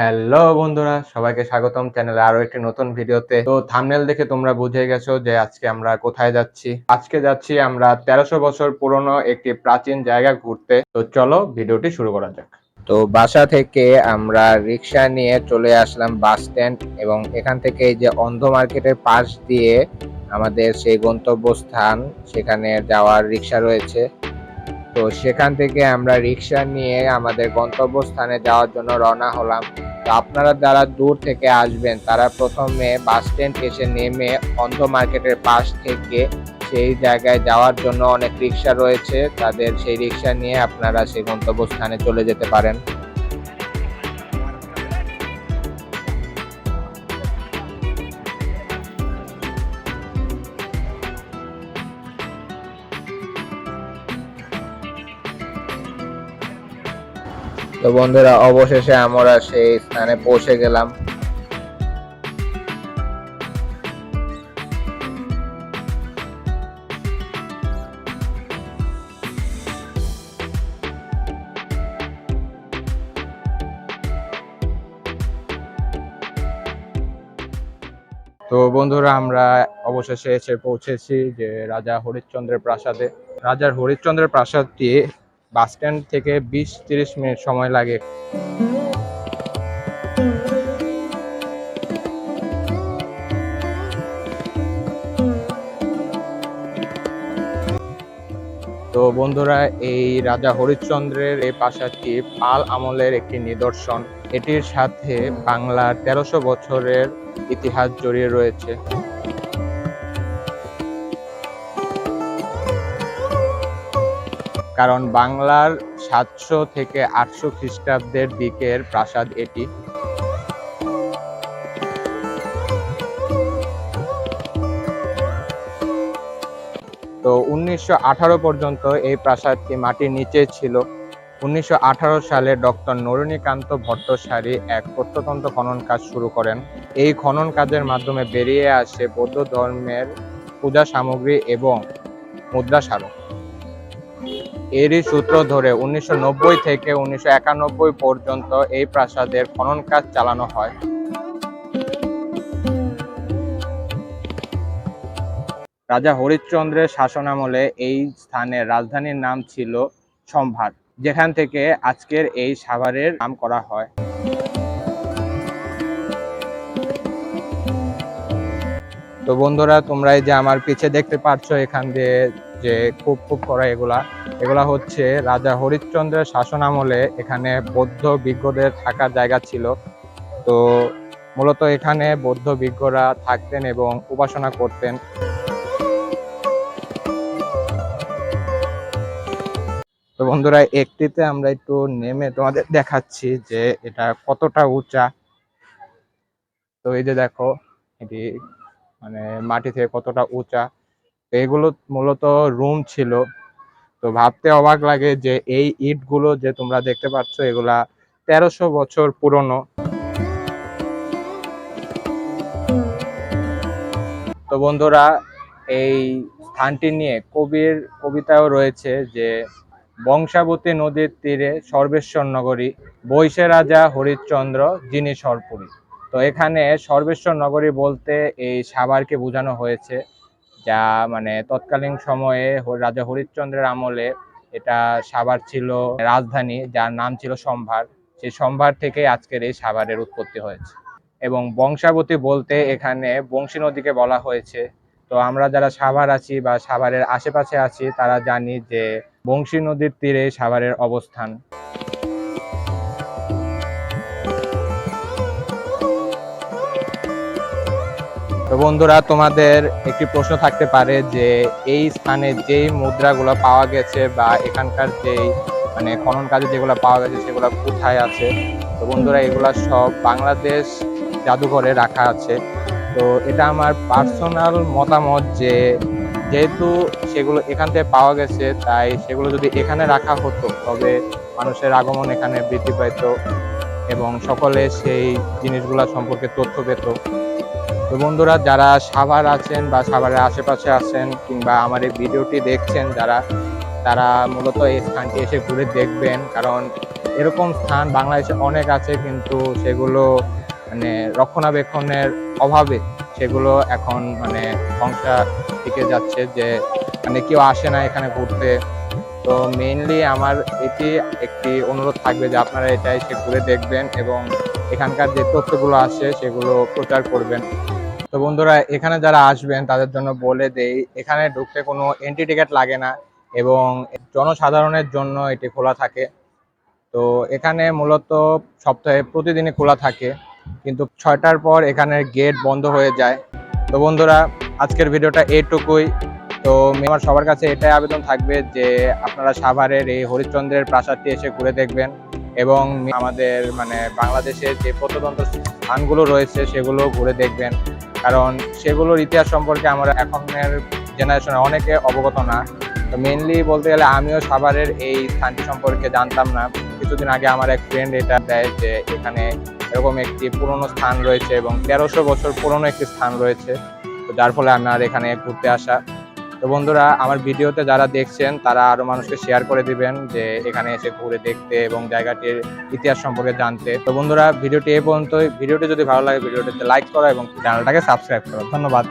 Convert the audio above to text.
Hello বন্ধুরা, সবাইকে স্বাগতম চ্যানেলে আরও একটি নতুন ভিডিওতে। তো থামনেল দেখে তোমরা বুঝে গেছো যে আজকে আমরা কোথায় যাচ্ছি। আজকে যাচ্ছি আমরা তেরোশো বছর পুরনো একটি প্রাচীন জায়গা ঘুরতে। তো চলো ভিডিওটি শুরু করা যাক। তো বাসা থেকে আমরা রিক্সা নিয়ে চলে আসলাম বাস স্ট্যান্ড এবং এখান থেকে যে অন্ধ মার্কেটের পাশ দিয়ে আমাদের সেই গন্তব্যস্থান, সেখানে যাওয়ার রিক্সা রয়েছে। তো সেখান থেকে আমরা রিক্সা নিয়ে আমাদের গন্তব্যস্থানে যাওয়ার জন্য রওনা হলাম। আপনারা যারা দূর থেকে আসবেন, তারা প্রথমে বাস স্ট্যান্ড এসে নেমে অন্ধ মার্কেটের পাশ থেকে সেই জায়গায় যাওয়ার জন্য অনেক রিক্সা রয়েছে। তাদের সেই রিক্সা নিয়ে আপনারা সেই গন্তব্যস্থানে চলে যেতে পারেন। তো বন্ধুরা, অবশেষে আমরা সেই স্থানে পৌঁছে গেলাম। তো বন্ধুরা, আমরা অবশেষে এসে পৌঁছেছি যে রাজা হরিশ্চন্দ্রের প্রাসাদে। রাজার হরিশ্চন্দ্রের প্রাসাদটি বাস স্ট্যান্ড থেকে বিশ তিরিশ মিনিট সময় লাগে। তো বন্ধুরা, এই রাজা হরিশ্চন্দ্রের এই প্রাসাদটি পাল আমলের একটি নিদর্শন। এটির সাথে বাংলার তেরোশো বছরের ইতিহাস জড়িয়ে রয়েছে। কারণ বাংলার সাতশো থেকে আটশো খ্রিস্টাব্দের দিকের প্রাসাদ এটি। তো উনিশশো আঠারো পর্যন্ত এই প্রাসাদটি মাটির নিচে ছিল। উনিশশো আঠারো সালে ডক্টর নরণীকান্ত ভট্টাচার্য এক প্রত্যতন্ত্র খনন কাজ শুরু করেন। এই খনন কাজের মাধ্যমে বেরিয়ে আসে বৌদ্ধ ধর্মের পূজা সামগ্রী এবং মুদ্রা স্মারক এরই সূত্র ধরে উনিশশো নব্বই থেকে উনিশশো একানব্বই পর্যন্ত এই প্রাসাদের খনন কাজ চালানো হয়। রাজা হরিশ্চন্দ্রের শাসনামলে এই স্থানের রাজধানীর নাম ছিল সম্ভার, যেখান থেকে আজকের এই সাভারের নাম করা হয়। তো বন্ধুরা, তোমরা এই যে আমার পিছে দেখতে পাচ্ছ এখান দিয়ে যে খুব খুব করা এগুলা। এগুলা হচ্ছে রাজা হরিশ্চন্দ্রের শাসন আমলে এখানে বৌদ্ধ বিজ্ঞদের থাকার জায়গা ছিল। তো মূলত এখানে বৌদ্ধ বিজ্ঞরা থাকতেন এবং উপাসনা করতেন। তো বন্ধুরা, একটিতে আমরা একটু নেমে তোমাদের দেখাচ্ছি যে এটা কতটা উঁচা। তো এই যে দেখো, এটি মানে মাটি থেকে কতটা উঁচা। তো এগুলো মূলত রুম ছিল। তো ভাবতে অবাক লাগে যে এই ইটগুলো যে তোমরা দেখতে পাচ্ছ, এগুলা তেরোশো বছর পুরনো। তো বন্ধুরা, এই স্থানটি নিয়ে কবির কবিতাও রয়েছে যে, বংশাবতী নদীর তীরে সর্বেশ্বর নগরী বৈশে রাজা হরিশ্চন্দ্র, যিনি সরপুরী তো এখানে সর্বেশ্বর নগরী বলতে এই সাভারকে বোঝানো হয়েছে। যা মানে তৎকালীন সময়ে রাজা হরিশ্চন্দ্রের আমলে এটা সাভার ছিল রাজধানী, যার নাম ছিল সম্ভার। সেই সম্ভার থেকে আজকের এই সাভারের উৎপত্তি হয়েছে। এবং বংশাবতী বলতে এখানে বংশী নদীকে বলা হয়েছে। তো আমরা যারা সাভার আছি বা সাভারের আশেপাশে আছি, তারা জানি যে বংশী নদীর তীরে সাভারের অবস্থান। তো বন্ধুরা তোমাদের একটি প্রশ্ন থাকতে পারে যে এই স্থানে যেই মুদ্রাগুলো পাওয়া গেছে বা এখানকার যেই মানে খনন কাজে যেগুলো পাওয়া গেছে সেগুলো কোথায় আছে? তো বন্ধুরা এগুলা সব বাংলাদেশ জাদুঘরে রাখা আছে। তো এটা আমার পার্সোনাল মতামত যে যেহেতু সেগুলো এখান থেকে পাওয়া গেছে তাই সেগুলো যদি এখানে রাখা হতো তবে মানুষের আগমন এখানে বৃদ্ধি পেত এবং সকলে সেই জিনিসগুলো সম্পর্কে তথ্য পেত। তো বন্ধুরা, যারা সাভার আছেন বা সাভারের আশেপাশে আছেন কিংবা আমার এই ভিডিওটি দেখছেন, যারা, তারা মূলত এই স্থানটি এসে ঘুরে দেখবেন। কারণ এরকম স্থান বাংলাদেশে অনেক আছে, কিন্তু সেগুলো মানে রক্ষণাবেক্ষণের অভাবে সেগুলো এখন মানে ধ্বংসা দিকে যাচ্ছে যে মানে কেউ আসে না এখানে ঘুরতে। তো মেইনলি আমার এটি একটি অনুরোধ থাকবে যে আপনারা এটা এসে ঘুরে দেখবেন এবং এখানকার যে তথ্যগুলো আছে সেগুলো প্রচার করবেন। তো বন্ধুরা, এখানে যারা আসবেন, তাদের জন্য বলে দেই, এখানে ঢুকতে কোনো এন্ট্রি টিকিট লাগে না এবং জনসাধারণের জন্য এটি খোলা থাকে। তো এখানে মূলত সপ্তাহে প্রতিদিনই খোলা থাকে, কিন্তু ছয়টার পর এখানের গেট বন্ধ হয়ে যায়। তো বন্ধুরা, আজকের ভিডিওটা এইটুকুই তো আমার সবার কাছে এটাই আবেদন থাকবে যে আপনারা সাভারের এই হরিশ্চন্দ্রের প্রাসাদটি এসে ঘুরে দেখবেন এবং আমাদের মানে বাংলাদেশের যে প্রত্নতন্ত্র স্থানগুলো রয়েছে সেগুলো ঘুরে দেখবেন। কারণ সেগুলোর ইতিহাস সম্পর্কে আমরা এখনের জেনারেশনে অনেকে অবগত না। তো মেনলি বলতে গেলে আমিও সাভারের এই স্থানটি সম্পর্কে জানতাম না। কিছুদিন আগে আমার এক ফ্রেন্ড এটা দেয় যে এখানে এরকম একটি পুরনো স্থান রয়েছে এবং তেরোশো বছর পুরনো একটি স্থান রয়েছে। তো যার ফলে আমার এখানে ঘুরতে আসা তো বন্ধুরা, আমার ভিডিওতে যারা দেখছেন, তারা আরও মানুষকে শেয়ার করে দিবেন যে এখানে এসে ঘুরে দেখতে এবং জায়গাটির ইতিহাস সম্পর্কে জানতে। তো বন্ধুরা, ভিডিওটি এ পর্যন্তই। ভিডিওটি যদি ভালো লাগে, ভিডিওটিতে লাইক করা এবং চ্যানেলটাকে সাবস্ক্রাইব করা। ধন্যবাদ।